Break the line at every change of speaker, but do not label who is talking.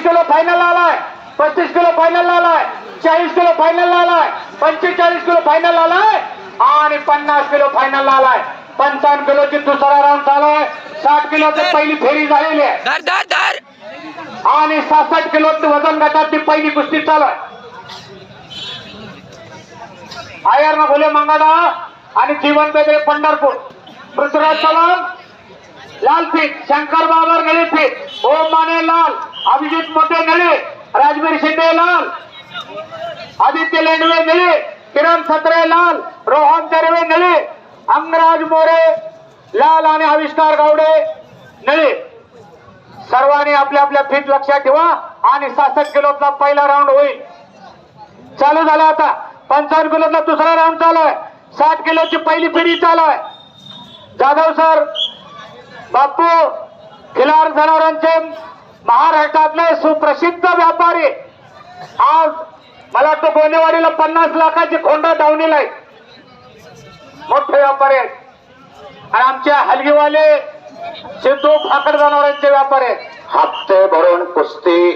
तीस kilo final आलाय. पस्तीस किलो फायनल आलाय. चाळीस किलो फायनल आलाय. पंचेचाळीस किलो फायनल आलाय. आणि पन्नास किलो फायनल आलाय. पंचावन्न किलोची दुसरा राऊंड आहे साठ किलोची पहिली फेरी झालेली आहे. आणि सहासष्ट किलो वजन गटातली पहिली कुस्ती चालू आहे. आयर ना भोले मंगाडा आणि जीवन बेगळे पंढरपूर. पृथ्वीराज चव्हाण लाल शंकर बाबर नळी ओम माने लाल. अभिजित मोठे नळे राजवीर शिंदे लाल. आदित्य लेंडवे नळे किरण सत्रे लाल. रोहन तरवे नळे अंगराज मोरे. लाल आणि आविष्कार गावडे नळे सर्वांनी आपल्या आपल्या फीट लक्षात ठेवा आणि सहासष्ट किलोचा पहिला राऊंड होईल. चालू झाला आता. पंचावन्न किलोचा दुसरा राऊंड चालू आहे. साठ किलोची पहिली फेरी चालू आहे. जाधव सर बापू खिलार जनावरांचे महाराष्ट्रातले सुप्रसिद्ध व्यापारी. आज मला वाटतं गोनेवाडीला पन्नास लाखाची खोंडा धावणीला आहे मोठे व्यापारी आहेत. आणि आमच्या हलगीवाले सिद्धू फाकड जनावरांचे व्यापारी आहेत.
हप्ते भरून कुस्ती.